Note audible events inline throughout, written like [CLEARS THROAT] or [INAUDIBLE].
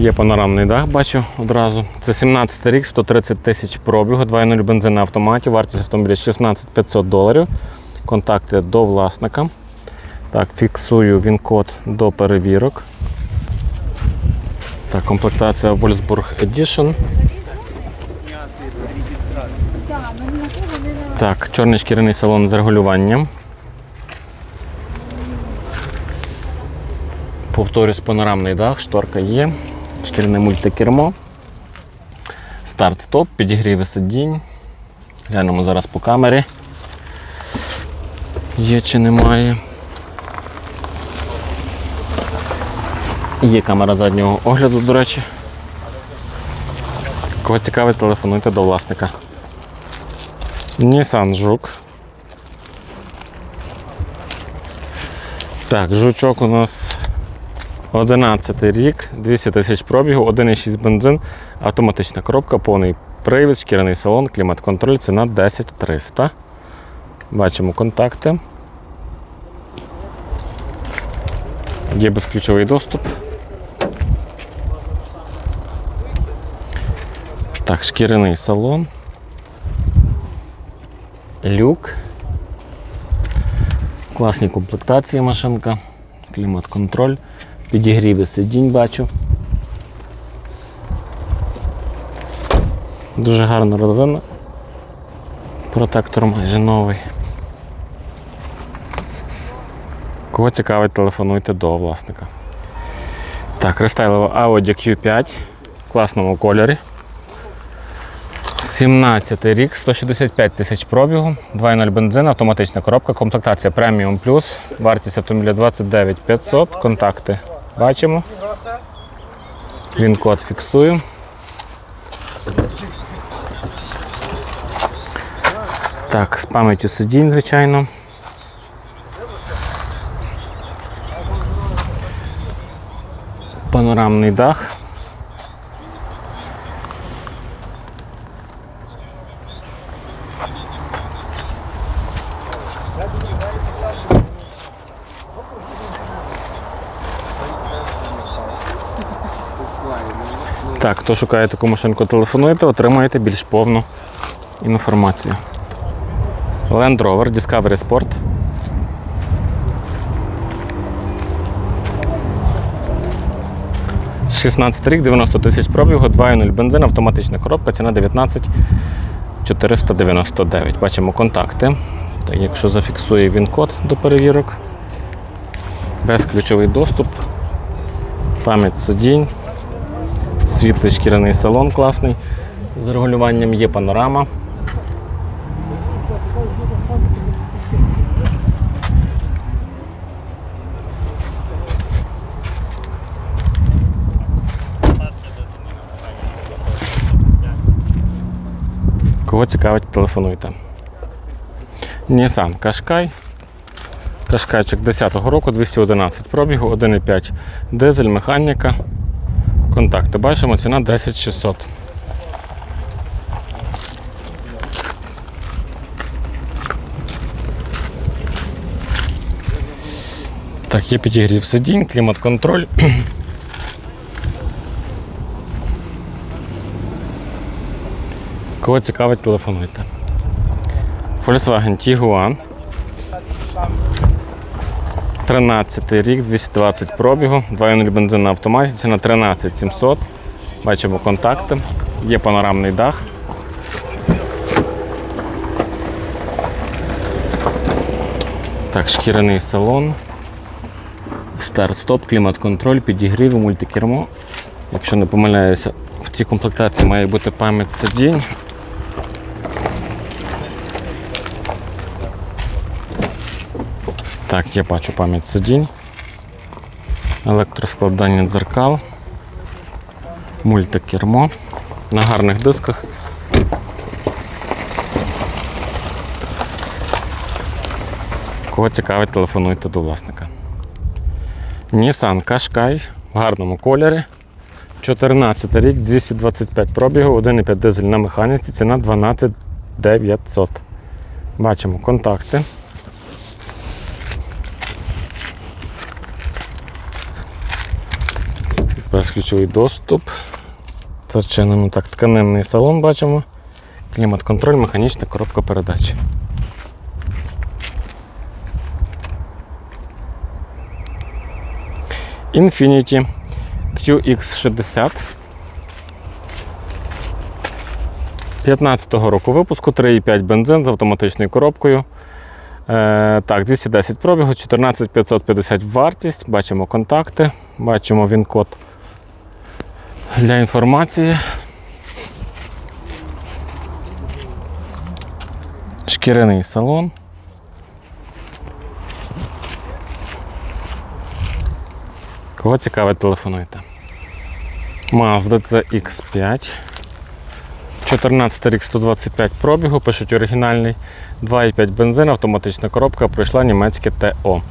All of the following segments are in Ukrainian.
Є панорамний дах, бачу одразу. Це 17 рік, 130 тисяч пробігу, 2.0 бензин на автоматі, вартість автомобіля 16 500 доларів. Контакти до власника. Так, фіксую він код до перевірок. Так, комплектація Wolfsburg Edition. Так, чорний шкіряний салон з регулюванням. Повторюсь, панорамний дах, шторка є, шкіряне мультикермо, старт-стоп, підігріви сидінь. Глянемо зараз по камері. Є чи немає. Є камера заднього огляду, до речі. Кого цікавить, телефонуйте до власника. Nissan Жук. Так, жучок у нас 11 рік, 200 тисяч пробігу, 1,6 бензин, автоматична коробка, повний привід, шкіряний салон, клімат-контроль, ціна 10 300. Бачимо контакти. Є безключовий доступ. Так, шкіряний салон. Люк. Класні комплектації машинка, клімат-контроль, підігріви сидінь бачу. Дуже гарна резина. Протектор майже новий. Кого цікавить, телефонуйте до власника. Так, рестайлова Audi Q5 в класному кольорі. 17 рік, 165 тисяч пробігу, 2.0 бензин, автоматична коробка, комплектація Premium Plus, вартість автомобіля 29 500, контакти бачимо. Він код фіксую. Так, з пам'яттю сидінь, звичайно. Панорамний дах. Так, хто шукає таку машинку, телефонуйте, отримаєте більш повну інформацію. Land Rover Discovery Sport. – 16 рік, 90 тисяч пробігу, 2.0 бензин, автоматична коробка, ціна 19 499. Бачимо контакти. Так, якщо зафіксує він код до перевірок, безключовий доступ, пам'ять сидінь, світлий шкіряний салон класний. З регулюванням є панорама. Кого цікавить, телефонуйте. Nissan Qashqai. Кашкайчик 10-го року, 211 пробігу, 1,5 дизель, механіка. Контакти бачимо, ціна 10600. Так, є підігрів сидінь, клімат-контроль. Кого цікавить, телефонуйте. Volkswagen Tiguan. 13 рік, 220 пробігу, 2.0 бензин на автоматі, ціна 13 700. Бачимо контакти, є панорамний дах. Так, шкіряний салон. Старт-стоп, клімат-контроль, підігрів, мультикермо. Якщо не помиляюся, в цій комплектації має бути пам'ять сидінь. Так, я бачу пам'ять сидінь. Електроскладання дзеркал. Мультикермо. На гарних дисках. Кого цікавить, телефонуйте до власника. Nissan Qashqai в гарному кольорі. 14 рік, 225 пробігу, 1,5 дизель на механіці, ціна 12 900. Бачимо контакти. Безключовий доступ. Зачинено так, тканинний салон бачимо. Клімат-контроль, механічна коробка передач. Infiniti QX60. 15-го року випуску 3,5 бензин з автоматичною коробкою. Е, так, 210 пробігу, 14550 вартість. Бачимо контакти, бачимо він-код для інформації. Шкіряний салон. Кого цікавить, телефонуйте. Mazda CX5. 14 рік 125 пробігу, пишуть оригінальний 2,5 бензин, автоматична коробка, пройшла німецьке ТО.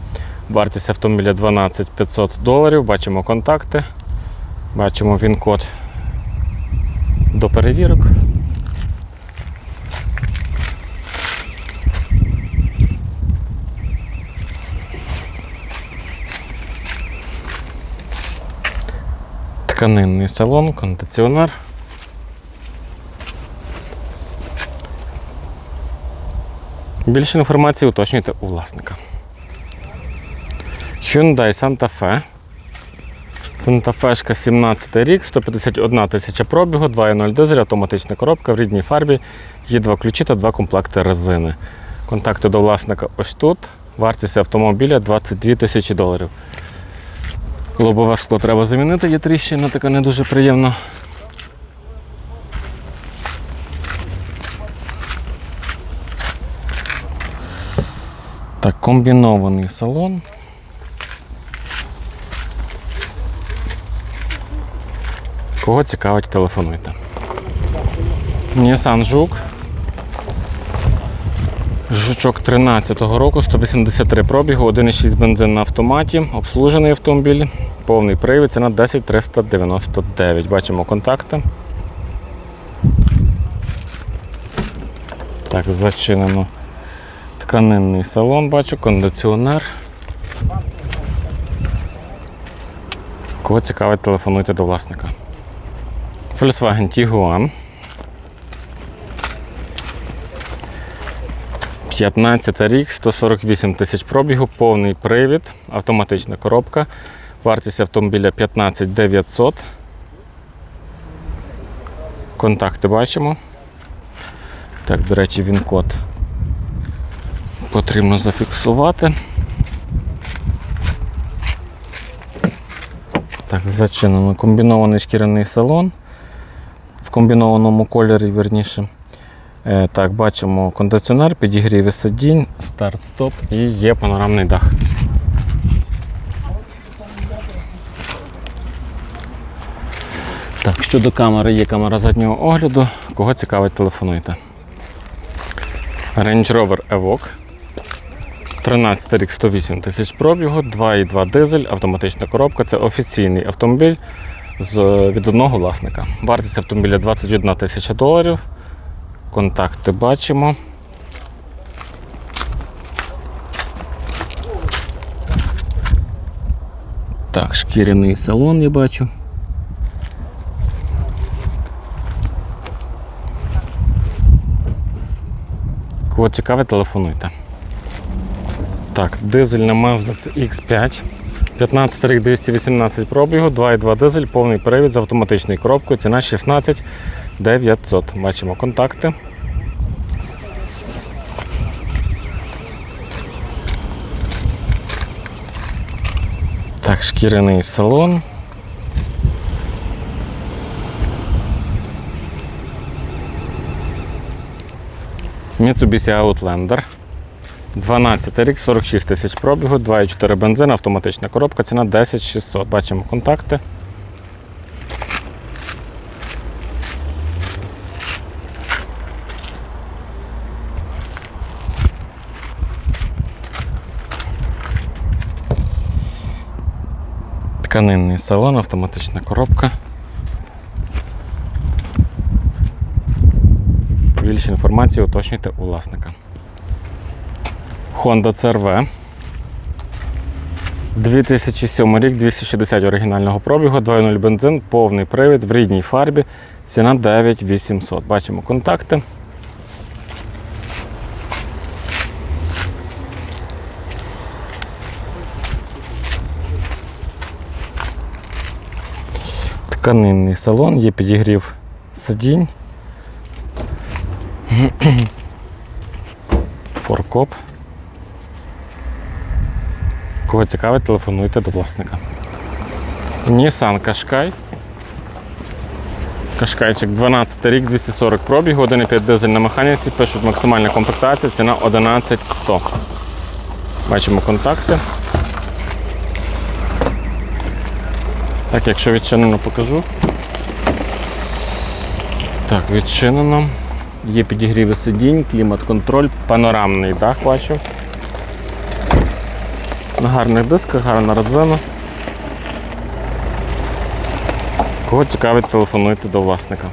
Вартість автомобіля 12 500 доларів. Бачимо контакти, бачимо він-код до перевірок. Тканинний салон, кондиціонер. Більше інформації уточнюйте у власника. Hyundai Santa Fe. Fe 17 рік, 151 тисяча пробігу, 2.0 дизель, автоматична коробка в рідній фарбі, є два ключі та два комплекти резини. Контакти до власника ось тут. Вартість автомобіля 22 тисячі доларів. Лобове скло треба замінити, є тріщина, така не дуже приємна. Так, комбінований салон. Кого цікавить, телефонуйте. Nissan Жук. Жучок 13-го року, 183 пробігу, 1,6 бензин на автоматі, обслужений автомобіль, повний привід, ціна 10 399. Бачимо контакти. Так, зачинено тканинний салон, бачу, кондиціонер. Кого цікавить, телефонуйте до власника. Volkswagen Tiguan. 15 рік, 148 тисяч пробігу, повний привід, автоматична коробка. Вартість автомобіля 15 900. Контакти бачимо. Так, до речі, він код потрібно зафіксувати. Так, зачинено. Комбінований шкіряний салон. В комбінованому кольорі, верніше. Е, Так, бачимо кондиціонер, підігріви сидінь, старт-стоп і є панорамний дах. Так, щодо камери, є камера заднього огляду. Кого цікавить, телефонуйте. Range Rover Evoque. 13 рік 108 тисяч пробігу, 2,2 дизель, автоматична коробка. Це офіційний автомобіль з, від одного власника. Вартість автомобіля 21 тисяча доларів. Контакти бачимо. Так, шкіряний салон я бачу. Кого цікавить, телефонуйте. Так, дизельна Mazda X5. 15 рік 218 пробігу, 2,2 дизель, повний привід з автоматичною коробкою, ціна 16 900. Бачимо контакти. Так, шкіряний салон. Mitsubishi Outlander. 12 рік, 46 тисяч пробігу, 2,4 бензин, автоматична коробка, ціна 10 600. Бачимо контакти. Тканинний салон, автоматична коробка. Більше інформації уточнюйте у власника. Honda CRV. 2007 рік, 260 оригінального пробігу, 2.0 бензин, повний привід в рідній фарбі. Ціна 9800. Бачимо контакти. Тканинний салон, є підігрів сидінь. [CLEARS THROAT] Форкоп. Кого цікавить, телефонуйте до власника. Nissan Qashqai. Кашкайчик 12 рік, 240 пробігу, 1,5 дизель на механіці, пишуть максимальна комплектація, ціна 11100. Бачимо контакти. Так, якщо відчинено, покажу. Так, відчинено. Є підігріви сидінь, клімат-контроль, панорамний дах бачу. На гарних дисках, гарна родзина. Кого цікавить, телефонуйте до власника.